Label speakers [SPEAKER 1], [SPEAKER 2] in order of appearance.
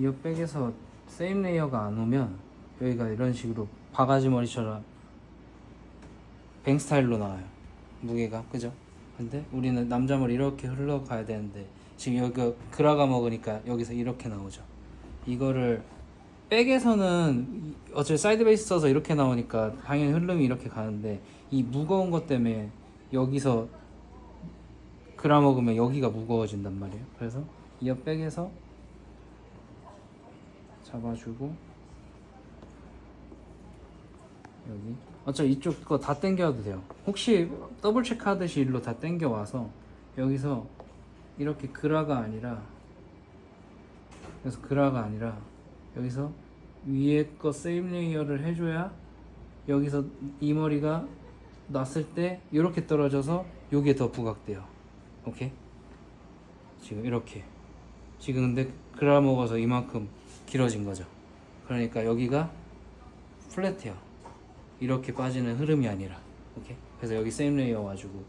[SPEAKER 1] 이어백에서 세임 레이어가 안 오면 여기가 이런 식으로 바가지 머리처럼 뱅 스타일로 나와요. 무게가. 그죠? 근데 우리는 남자 머리 이렇게 흘러가야 되는데 지금 여기가 그라가 먹으니까 여기서 이렇게 나오죠. 이거를 백에서는 이- 어차피 사이드 베이스 써서 이렇게 나오니까 당연히 흐름이 이렇게 가는데 이 무거운 것 때문에 여기서 그라 먹으면 여기가 무거워진단 말이에요. 그래서 이어 백에서 잡아주고 여기. 어차피 이쪽 거 다 당겨도 돼요. 혹시 더블 체크 하듯이 일로 다 당겨 와서 여기서 이렇게 그라가 아니라 그래서 그라가 아니라 여기서 위에 거 세임 레이어를 해줘야 여기서 이 머리가 났을 때 이렇게 떨어져서 요게 더 부각돼요. 오케이? 지금 이렇게. 지금 근데 그라 먹어서 이만큼 길어진 거죠. 그러니까 여기가 플랫해요. 이렇게 빠지는 흐름이 아니라. 오케이? 그래서 여기 세임 레이어 와주고